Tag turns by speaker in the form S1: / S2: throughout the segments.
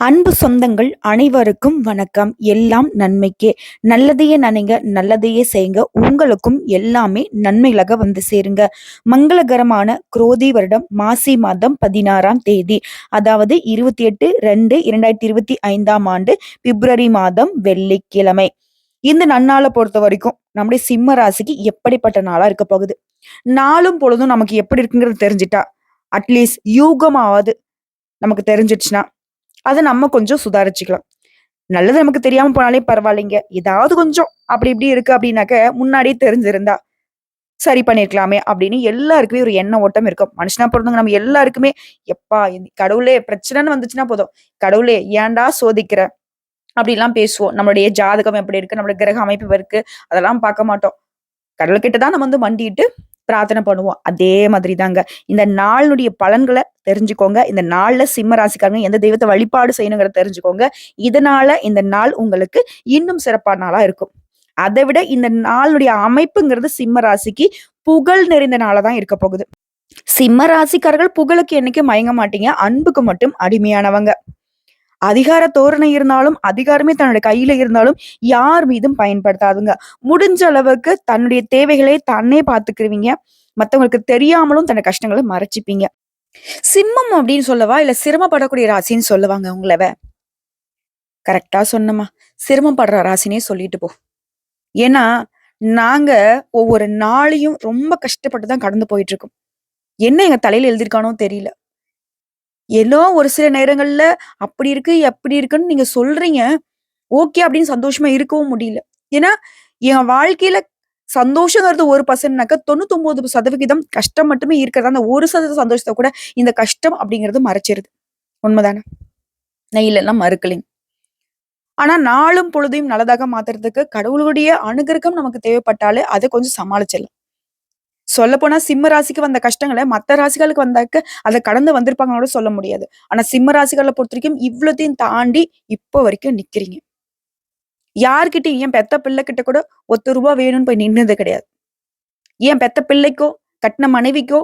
S1: அன்பு சொந்தங்கள் அனைவருக்கும் வணக்கம். எல்லாம் நன்மைக்கே. நல்லதையே நினைங்க நல்லதையே செய்யுங்க. உங்களுக்கும் எல்லாமே நன்மைகளாக வந்து சேருங்க. மங்களகரமான குரோதி வருடம் மாசி மாதம் பதினாறாம் தேதி. அதாவது இருபத்தி எட்டு ரெண்டு இரண்டாயிரத்தி இருபத்தி ஐந்தாம் ஆண்டு பிப்ரவரி மாதம் வெள்ளிக்கிழமை. இந்த நன்னாளை பொறுத்த வரைக்கும் நம்முடைய சிம்ம ராசிக்கு எப்படிப்பட்ட நாளா இருக்க போகுது? நாளும் பொழுதும் நமக்கு எப்படி இருக்குங்கிறது தெரிஞ்சிட்டா? அட்லீஸ்ட் யூகமாவது நமக்கு தெரிஞ்சிடுச்சுன்னா அதை நம்ம கொஞ்சம் சுதாரிச்சுக்கலாம். நல்லது நமக்கு தெரியாம போனாலே பரவாயில்லைங்க. ஏதாவது கொஞ்சம் அப்படி இப்படி இருக்கு அப்படின்னாக்க முன்னாடியே தெரிஞ்சிருந்தா சரி பண்ணிருக்கலாமே அப்படின்னு எல்லாருக்குமே ஒரு எண்ண ஓட்டம் இருக்கும். மனுஷனா பிறந்தவங்க நம்ம எல்லாருக்குமே எப்பா கடவுளே பிரச்சனைன்னு வந்துச்சுன்னா போதும். கடவுளே ஏன்டா சோதிக்கிற? அப்படிலாம் பேசுவோம். நம்மளுடைய ஜாதகம் எப்படி இருக்கு? நம்மளுடைய கிரக அமைப்பு இருக்கு? அதெல்லாம் பார்க்க மாட்டோம். கடவுள்கிட்ட தான் நம்ம வந்து மண்டிட்டு பிரார்த்தனை பண்ணுவோம். அதே மாதிரி தாங்க இந்த நாளினுடைய பலன்களை தெரிஞ்சுக்கோங்க. இந்த நாள்ல சிம்ம ராசிக்காரங்க எந்த தெய்வத்தை வழிபாடு செய்யணுங்கிறத தெரிஞ்சுக்கோங்க. இதனால இந்த நாள் உங்களுக்கு இன்னும் சிறப்பான நாளா இருக்கும். அதை விட இந்த நாளுடைய அமைப்புங்கிறது சிம்ம ராசிக்கு புகழ் நிறைந்த நாளா தான் இருக்க போகுது. சிம்ம ராசிக்காரர்கள் புகழுக்கு என்னைக்கு மயங்க மாட்டீங்க. அன்புக்கு மட்டும் அடிமையானவங்க. அதிகார தோரணை இருந்தாலும் அதிகாரமே தன்னுடைய கையில இருந்தாலும் யார் மீதும் பயன்படுத்தாதுங்க. முடிஞ்ச அளவுக்கு தன்னுடைய தேவைகளை தன்னே பார்த்துக்கிருவீங்க. மற்றவங்களுக்கு தெரியாமலும் தன்னுடைய கஷ்டங்களை மறைச்சிப்பீங்க. சிம்மம் அப்படின்னு சொல்லவா? இல்ல சிரமப்படக்கூடிய ராசின்னு சொல்லுவாங்க உங்களவ? கரெக்டா சொன்னமா சிரமப்படுற ராசினே சொல்லிட்டு போ. ஏன்னா நாங்க ஒவ்வொரு நாளையும் ரொம்ப கஷ்டப்பட்டு தான் கடந்து போயிட்டு இருக்கோம் என்ன எங்க தலையில எழுதிருக்கானோ தெரியல. ஏதோ ஒரு சில நேரங்கள்ல அப்படி இருக்கு எப்படி இருக்குன்னு நீங்க சொல்றீங்க ஓகே அப்படின்னு சந்தோஷமா இருக்கவும் முடியல. ஏன்னா என் வாழ்க்கையில சந்தோஷங்கிறது ஒரு பர்சன்ட்னாக்க தொண்ணூத்தி ஒன்பது சதவிகிதம் கஷ்டம் மட்டுமே இருக்கிறதா அந்த ஒரு சதவீத சந்தோஷத்தை கூட இந்த கஷ்டம் அப்படிங்கிறது மறைச்சிருது. உண்மைதானே? நான் இல்லைன்னா மறுக்கலைங்க. ஆனா நாளும் பொழுதையும் நல்லதாக மாத்துறதுக்கு கடவுளுடைய அனுகிரகம் நமக்கு தேவைப்பட்டாலே அதை கொஞ்சம் சமாளிச்சிடலாம். சொல்ல போனா சிம்ம ராசிக்கு வந்த கஷ்டங்களை மத்த ராசிகளுக்கு வந்தாக்க அதை கடந்து வந்திருப்பாங்களோட சொல்ல முடியாது. ஆனா சிம்ம ராசிகளை பொறுத்த வரைக்கும் இவ்வளோத்தையும் தாண்டி இப்போ வரைக்கும் நிக்கிறீங்க. யார்கிட்டயும் என் பெத்த பிள்ளை கிட்ட கூட ஒத்து ரூபா வேணும்னு போய் நின்னது கிடையாது. ஏன் பெத்த பிள்ளைக்கோ கட்டின மனைவிக்கோ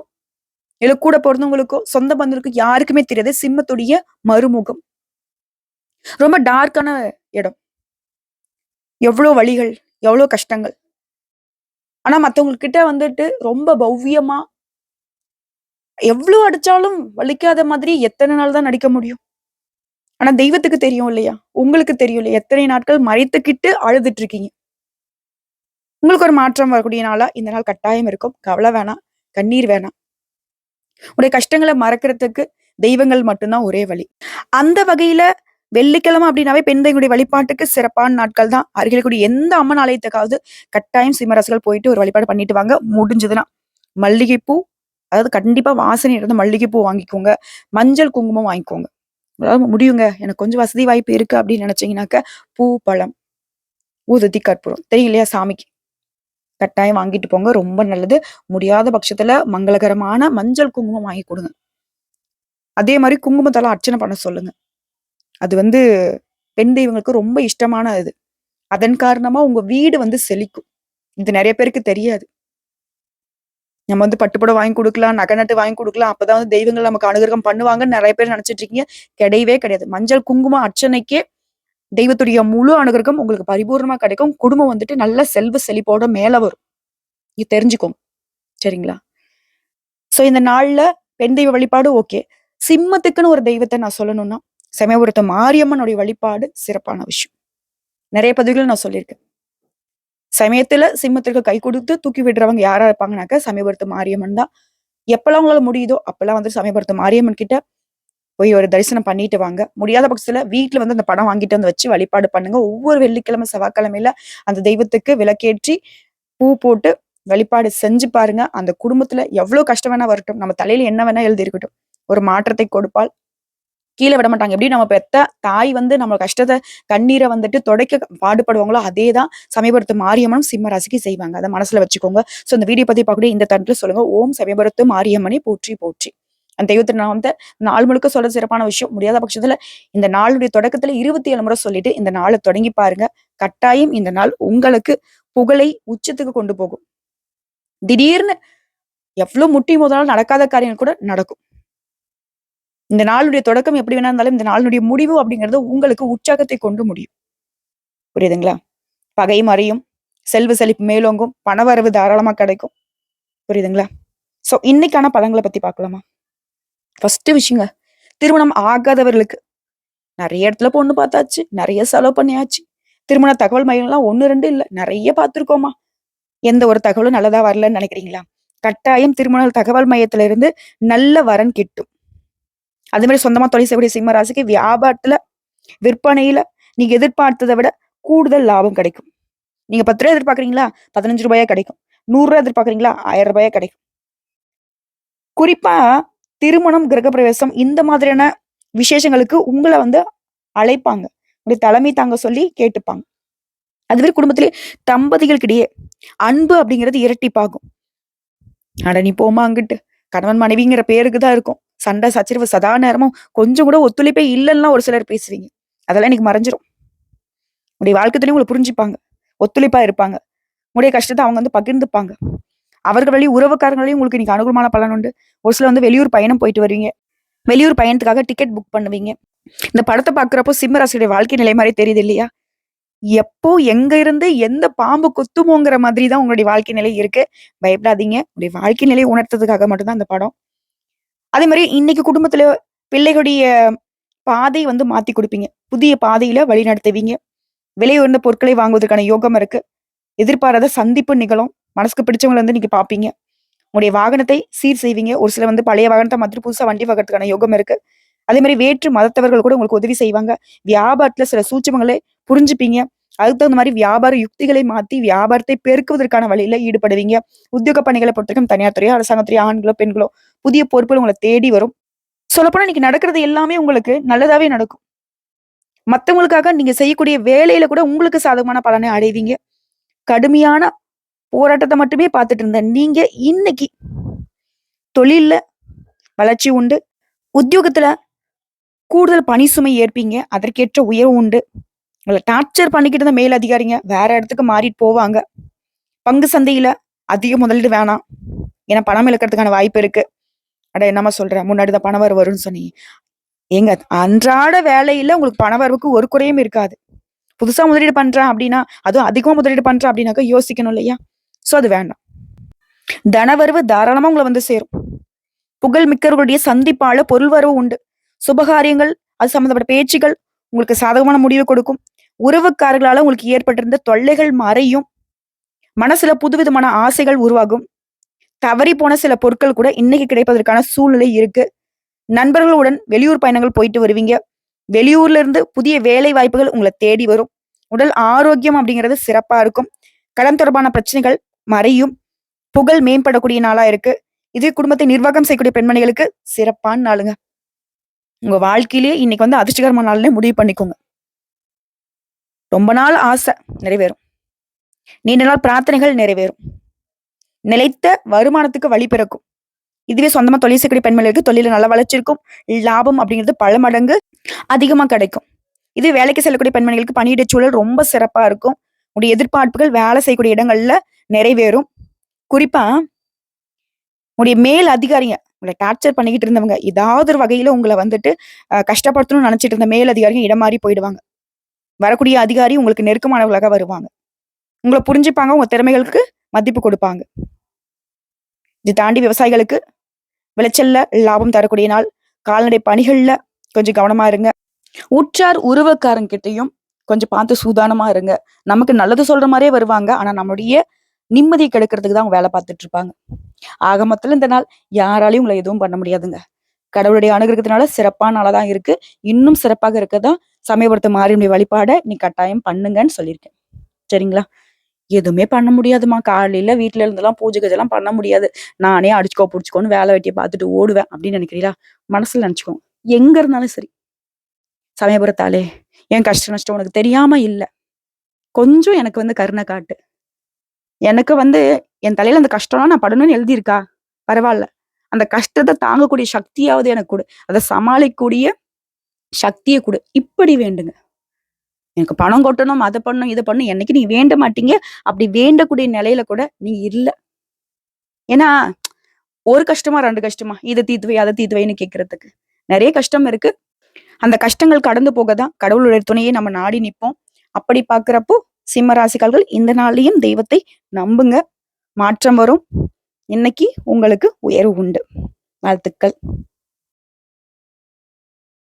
S1: இல்ல கூட பிறந்தவங்களுக்கோ சொந்த பந்தங்களுக்கோ யாருக்குமே தெரியாது. சிம்மத்துடைய மறுமுகம். ரொம்ப டார்க்கான இடம். எவ்வளோ வழிகள் எவ்வளோ கஷ்டங்கள். ஆனா மத்தவங்க கிட்ட வந்துட்டு ரொம்ப பவ்யமா எவ்வளவு அடிச்சாலும் வலிக்காத மாதிரி எத்தனை நாள் தான் நடிக்க முடியும்? ஆனா தெய்வத்துக்கு தெரியும் இல்லையா? உங்களுக்கு தெரியும் இல்லையா? எத்தனை நாட்கள் மறைத்துக்கிட்டு அழுதுட்டு இருக்கீங்க உங்களுக்கு ஒரு மாற்றம் வரக்கூடிய நாளா? இந்த நாள் கட்டாயம் இருக்கும். கவலை வேணாம். கண்ணீர் வேணாம். உடைய கஷ்டங்களை மறக்கிறதுக்கு தெய்வங்கள் மட்டும்தான் ஒரே வழி. அந்த வகையில வெள்ளிக்கிழமை அப்படின்னாவே பெண் தெய்வங்களுடைய வழிபாட்டுக்கு சிறப்பான நாட்கள் தான். அருகில் கூடிய எந்த அம்மன் ஆலயத்துக்காவது கட்டாயம் சிம்மரசுகள் போயிட்டு ஒரு வழிபாடு பண்ணிட்டு வாங்க. முடிஞ்சதுன்னா மல்லிகைப்பூ அதாவது கண்டிப்பா வாசனை இருந்த மல்லிகைப்பூ வாங்கிக்கோங்க. மஞ்சள் குங்குமம் வாங்கிக்கோங்க. அதாவது முடியுங்க. எனக்கு கொஞ்சம் வசதி வாய்ப்பு இருக்கு அப்படின்னு நினைச்சீங்கன்னாக்க பூ பழம் ஊதத்தி கற்பூரம். தெரியலையா சாமிக்கு? கட்டாயம் வாங்கிட்டு போங்க. ரொம்ப நல்லது. முடியாத பட்சத்துல மங்களகரமான மஞ்சள் குங்குமம் வாங்கி கொடுங்க. அதே மாதிரி குங்குமத்தெல்லாம் அர்ச்சனை பண்ண சொல்லுங்க. அது வந்து பெண் தெய்வங்களுக்கு ரொம்ப இஷ்டமான இது அதன் காரணமா உங்க வீடு வந்து செழிக்கும். இது நிறைய பேருக்கு தெரியாது. நம்ம வந்து பட்டுப்படம் வாங்கி கொடுக்கலாம் நகை நட்டு வாங்கி கொடுக்கலாம் அப்பதான் வந்து தெய்வங்கள் நமக்கு அனுகிரகம் பண்ணுவாங்கன்னு நிறைய பேர் நினைச்சிட்டு இருக்கீங்க. கிடையவே கிடையாது. மஞ்சள் குங்குமம் அர்ச்சனைக்கே தெய்வத்துடைய முழு அனுகிரகம் உங்களுக்கு பரிபூர்ணமா கிடைக்கும். குடும்பம் வந்துட்டு நல்ல செல்வ செழிப்போட மேல வரும். நீ தெரிஞ்சுக்கோங்க. சரிங்களா? சோ இந்த நாள்ல பெண் தெய்வ வழிபாடு ஓகே சிம்மத்துக்குன்னு ஒரு தெய்வத்தை நான் சொல்லணும்னா சமயபுரத்து மாரியம்மனுடைய வழிபாடு சிறப்பான விஷயம். நிறைய பதிவுகள் நான் சொல்லியிருக்கேன். சமயத்துல சிம்மத்திற்கு கை கொடுத்து தூக்கி விடுறவங்க யாரா இருப்பாங்கனாக்கா சமயபுரத்து மாரியம்மன் தான். எப்பெல்லாம் உங்களால முடியுதோ அப்பெல்லாம் வந்து சமயபுரத்து மாரியம்மன் கிட்ட போய் ஒரு தரிசனம் பண்ணிட்டு வாங்க. முடியாத பட்சத்துல வீட்டுல வந்து அந்த படம் வாங்கிட்டு வந்து வச்சு வழிபாடு பண்ணுங்க. ஒவ்வொரு வெள்ளிக்கிழமை செவ்வாய்க்கிழமையில அந்த தெய்வத்துக்கு விளக்கேற்றி பூ போட்டு வழிபாடு செஞ்சு பாருங்க. அந்த குடும்பத்துல எவ்வளவு கஷ்டம் வேணா வரட்டும். நம்ம தலையில என்ன வேணா எழுதி இருக்கட்டும் ஒரு மாற்றத்தை கொடுப்பால் கீழே விட மாட்டாங்க. எப்படி நம்ம பெத்த தாய் வந்து நம்ம கஷ்டத்தை கண்ணீரை வந்துட்டு துடைக்க பாடுபடுவாங்களோ அதே தான் சமயபுரத்து மாரியம்மனும் சிம்ம ராசிக்கு செய்வாங்க. அதை மனசுல வச்சுக்கோங்க. சோ இந்த வீடியோ பத்தி பார்க்கக்கூடிய இந்த தட்டில் சொல்லுங்க. ஓம் சமயபுரத்து மாரியம்மனை போற்றி போற்றி. அந்த தெய்வத்தை நான் வந்து நாள் முழுக்க சொல்ல சிறப்பான விஷயம் முடியாத பட்சத்துல இந்த நாளுடைய தொடக்கத்துல இருபத்தி ஏழு முறை சொல்லிட்டு இந்த நாளை தொடங்கி பாருங்க. கட்டாயம் இந்த நாள் உங்களுக்கு புகழை உச்சத்துக்கு கொண்டு போகும். திடீர்னு எவ்வளவு முட்டி முதலால் நடக்காத காரியங்கள் கூட நடக்கும். இந்த நாளுடைய தொடக்கம் எப்படி வேணா இருந்தாலும் இந்த நாளுடைய முடிவு அப்படிங்கிறது உங்களுக்கு உற்சாகத்தை கொண்டு முடியும். புரியுதுங்களா? பகை மறையும் செல்வ செழிப்பு மேலோங்கும் பணவரவு தாராளமா கிடைக்கும். புரியுதுங்களா? சோ இன்னைக்கான பலன்களை பத்தி பார்க்கலாமா? ஃபர்ஸ்ட் விஷயங்க திருமணம் ஆகாதவர்களுக்கு. நிறைய இடத்துல பொண்ணு பார்த்தாச்சு நிறைய செலவு பண்ணியாச்சு. திருமண தகவல் மையம்லாம் ஒன்று ரெண்டு இல்ல நிறைய பார்த்துருக்கோமா? எந்த ஒரு தகவலும் நல்லதா வரலன்னு நினைக்கிறீங்களா? கட்டாயம் திருமண தகவல் மையத்துல இருந்து நல்ல வரன் கிட்டும். அதே மாதிரி சொந்தமா தொழில் செய்யக்கூடிய சிம்ம ராசிக்கு வியாபாரத்துல விற்பனையில நீங்க எதிர்பார்த்ததை விட கூடுதல் லாபம் கிடைக்கும். நீங்க பத்து ரூபாய் எதிர்பார்க்கறீங்களா? பதினஞ்சு ரூபாயா கிடைக்கும். நூறு எதிர்பார்க்குறீங்களா? ஆயிரம் ரூபாயா கிடைக்கும். குறிப்பா திருமணம் கிரகப்பிரவேசம் இந்த மாதிரியான விசேஷங்களுக்கு உங்களை வந்து அழைப்பாங்க. உங்களுடைய தலைமை தாங்க சொல்லி கேட்டுப்பாங்க. அதுவே குடும்பத்திலே தம்பதிகளுக்கிடையே அன்பு அப்படிங்கிறது இரட்டிப்பாகும். அட நீ போமா அங்கிட்டு. கணவன் மனைவிங்கிற பேருக்கு தான் இருக்கும். சண்டை சச்சரவு சதா நேரமும் கொஞ்சம் கூட ஒத்துழைப்பே இல்லைன்னா ஒரு சிலர் பேசுவீங்க. அதெல்லாம் இன்னைக்கு மறைஞ்சிரும். உங்களுடைய வாழ்க்கை உங்களை புரிஞ்சுப்பாங்க. ஒத்துழைப்பா இருப்பாங்க. உங்களுடைய கஷ்டத்தை அவங்க வந்து பகிர்ந்துப்பாங்க. அவர்கள் வழி உறவுக்காரங்களையும் உங்களுக்கு இன்னைக்கு அனுகூலமான பலன் உண்டு. ஒரு சிலர் வந்து வெளியூர் பயணம் போயிட்டு வருவீங்க. வெளியூர் பயணத்துக்காக டிக்கெட் புக் பண்ணுவீங்க. இந்த படத்தை பாக்குறப்போ சிம்மராசியுடைய வாழ்க்கை நிலை மாதிரி தெரியுது இல்லையா? எப்போ எங்க இருந்து எந்த பாம்பு கொத்துமோங்கிற மாதிரி தான் உங்களுடைய வாழ்க்கை நிலை இருக்கு. பயப்படாதீங்க. உங்களுடைய வாழ்க்கை நிலையை உணர்த்ததுக்காக மட்டும்தான் இந்த படம். அதே மாதிரி இன்னைக்கு குடும்பத்துல பிள்ளைகளுடைய பாதை வந்து மாத்தி கொடுப்பீங்க. புதிய பாதையில வழி நடத்துவீங்க. விலை உயர்ந்த பொருட்களை வாங்குவதற்கான யோகம் இருக்கு. எதிர்பாராத சந்திப்பு நிகழும். மனசுக்கு பிடிச்சவங்களை வந்து நீங்க பாப்பீங்க. உங்களுடைய வாகனத்தை சீர் செய்வீங்க. ஒரு சில வந்து பழைய வாகனத்தை மாற்றி புதுசா வண்டி வாங்குறதுக்கான யோகம் இருக்கு. அதே மாதிரி வேற்று மதத்தவர்கள் கூட உங்களுக்கு உதவி செய்வாங்க. வியாபாரத்துல சில சூட்சமங்களை புரிஞ்சுப்பீங்க. அதுக்கு தகுந்த மாதிரி வியாபார யுக்திகளை மாத்தி வியாபாரத்தை பெருக்குவதற்கான வழியில ஈடுபடுவீங்க. உத்தியோக பணிகளை பொறுத்தவரைக்கும் தனியார் துறையோ அரசாங்கத்துறையோ ஆண்களோ பெண்களோ புதிய பொறுப்புகள் உங்களை தேடி வரும். சொல்லப்போனா இன்னைக்கு நடக்கிறது எல்லாமே உங்களுக்கு நல்லதாவே நடக்கும். மத்தவங்களுக்காக நீங்க செய்யக்கூடிய வேலையில கூட உங்களுக்கு சாதகமான பலனை அடைவீங்க. கடுமையான போராட்டத்தை மட்டுமே பார்த்துட்டு இருந்த நீங்க இன்னைக்கு தொழில்ல வளர்ச்சி உண்டு. உத்தியோகத்துல கூடுதல் பணி சுமை ஏற்பீங்க. அதற்கேற்ற உயர்வு உண்டு. உங்களை டார்ச்சர் பண்ணிக்கிட்டு இருந்த மேல் அதிகாரிங்க வேற இடத்துக்கு மாறிட்டு போவாங்க. பங்கு சந்தையில அதிக முதலீடு வேணாம். ஏன்னா பணம் இழக்கிறதுக்கான வாய்ப்பு இருக்கு. அட என்னம்மா சொல்றேன் முன்னாடி தான் பணவர் வரும்னு சொன்னீங்க ஏங்க அன்றாட வேலையில உங்களுக்கு பண வரவுக்கு ஒரு குறையும் இருக்காது. புதுசா முதலீடு பண்றேன் அப்படின்னா அதுவும் அதிகமா முதலீடு பண்றேன் அப்படின்னாக்கா யோசிக்கணும் இல்லையா? சோ அது வேண்டாம். தனவரவு தாராளமா உங்களை வந்து சேரும். புகழ் மிக்கவர்களுடைய சந்திப்பால பொருள் வரவு உண்டு. சுபகாரியங்கள் அது சம்பந்தப்பட்ட பேச்சுகள் உங்களுக்கு சாதகமான முடிவு கொடுக்கும். உறவுக்காரர்களால உங்களுக்கு ஏற்பட்டிருந்த தொல்லைகள் மறையும். மனசுல புதுவிதமான ஆசைகள் உருவாகும். தவறி போன சில பொருட்கள் கூட இன்னைக்கு கிடைப்பதற்கான சூழ்நிலை இருக்கு. நண்பர்களுடன் வெளியூர் பயணங்கள் போயிட்டு வருவீங்க. வெளியூர்ல இருந்து புதிய வேலை வாய்ப்புகள் உங்களை தேடி வரும். உடல் ஆரோக்கியம் அப்படிங்கிறது சிறப்பா இருக்கும். கடன் தொடர்பான பிரச்சனைகள் மறையும். புகழ் மேம்படக்கூடிய நாளா இருக்கு. இது குடும்பத்தை நிர்வாகம் செய்யக்கூடிய பெண்மணிகளுக்கு சிறப்பான நாளுங்க. உங்க வாழ்க்கையிலேயே இன்னைக்கு வந்து அதிர்ஷ்டகரமான நாள்னே முடிவு பண்ணிக்கோங்க. ரொம்ப நாள் ஆசை நிறைவேறும். நீண்ட நாள் பிரார்த்தனைகள் நிறைவேறும். நிலைத்த வருமானத்துக்கு வழி பிறக்கும். இதுவே சொந்தமா தொழில் செய்யக்கூடிய பெண்மணிகளுக்கு தொழில நல்ல வளர்ச்சி இருக்கும் லாபம் அப்படிங்கிறது பல மடங்கு அதிகமா கிடைக்கும். இது வேலைக்கு செல்லக்கூடிய பெண்மணிகளுக்கு பணியிட சூழல் ரொம்ப சிறப்பா இருக்கும். உடைய எதிர்பார்ப்புகள் வேலை செய்யக்கூடிய இடங்கள்ல நிறைவேறும். குறிப்பா உடைய மேல் அதிகாரிங்க உங்களை டார்ச்சர் பண்ணிக்கிட்டு இருந்தவங்க ஏதாவது ஒரு வகையில உங்களை வந்துட்டு கஷ்டப்படுத்தணும்னு நினைச்சிட்டு இருந்த மேல் அதிகாரிங்க இடம் மாறி போயிடுவாங்க. வரக்கூடிய அதிகாரி உங்களுக்கு நெருக்கமானவர்களாக வருவாங்க. உங்களை புரிஞ்சுப்பாங்க உங்க திறமைகளுக்கு மதிப்பு கொடுப்பாங்க. இது தாண்டி விவசாயிகளுக்கு விளைச்சல்ல லாபம் தரக்கூடிய நாள். கால்நடை பணிகள்ல கொஞ்சம் கவனமா இருங்க. உற்றார் உறவுக்காரங்கிட்டையும் கொஞ்சம் பார்த்து சூதானமா இருங்க. நமக்கு நல்லது சொல்ற மாதிரியே வருவாங்க. ஆனா நம்மளுடைய நிம்மதியை கெடுக்கிறதுக்கு தான் அவங்க வேலை பார்த்துட்டு இருப்பாங்க. ஆக மொத்தத்தில் இந்த நாள் யாராலையும் உங்களை எதுவும் பண்ண முடியாதுங்க. கடவுளுடைய அனுகிரகத்தினால சிறப்பான நாளாக தான் இருக்கு. இன்னும் சிறப்பாக இருக்கதான் சமயபுரத்து மாரியனுடைய வழிபாடை நீ கட்டாயம் பண்ணுங்கன்னு சொல்லியிருக்கேன். சரிங்களா? எதுவுமே பண்ண முடியாதுமா காலையில வீட்டுல இருந்தெல்லாம் பூஜை கஜெல்லாம் பண்ண முடியாது. நானே அடிச்சுக்கோ பிடிச்சிக்கோன்னு வேலை வெட்டியை பார்த்துட்டு ஓடுவேன் அப்படின்னு நினைக்கிறீங்களா? மனசுல நினைச்சுக்கோங்க எங்க இருந்தாலும் சரி. சமயபுரத்தாலே. என் கஷ்ட நஷ்டம் உனக்கு தெரியாம இல்ல. கொஞ்சம் எனக்கு வந்து கருணை காட்டு. எனக்கு வந்து என் தலையில அந்த கஷ்டம்லாம் நான் படணும்னு எழுதியிருக்கா? பரவாயில்ல. அந்த கஷ்டத்தை தாங்கக்கூடிய சக்தியாவது எனக்கு கொடு. அதை சமாளிக்கக்கூடிய சக்தியை கொடு. இப்படி வேண்டுங்க. எனக்கு பணம் கொட்டணும் அதை பண்ணணும் இதை பண்ணும் என்னைக்கு நீ வேண்ட மாட்டீங்க அப்படி வேண்டக்கூடிய நிலையில கூட நீ இல்லை. ஏன்னா ஒரு கஷ்டமா ரெண்டு கஷ்டமா? இதை தீத்துவை அதை தீத்துவைன்னு கேட்கறதுக்கு நிறைய கஷ்டம் இருக்கு. அந்த கஷ்டங்கள் கடந்து போக தான் கடவுளுடைய துணையை நம்ம நாடி நிற்போம். அப்படி பார்க்குறப்போ சிம்மராசிக்கால்கள் இந்த நாள்லையும் தெய்வத்தை நம்புங்க. மாற்றம் வரும். இன்னைக்கு உங்களுக்கு உயர்வு உண்டு. வாழ்த்துக்கள்.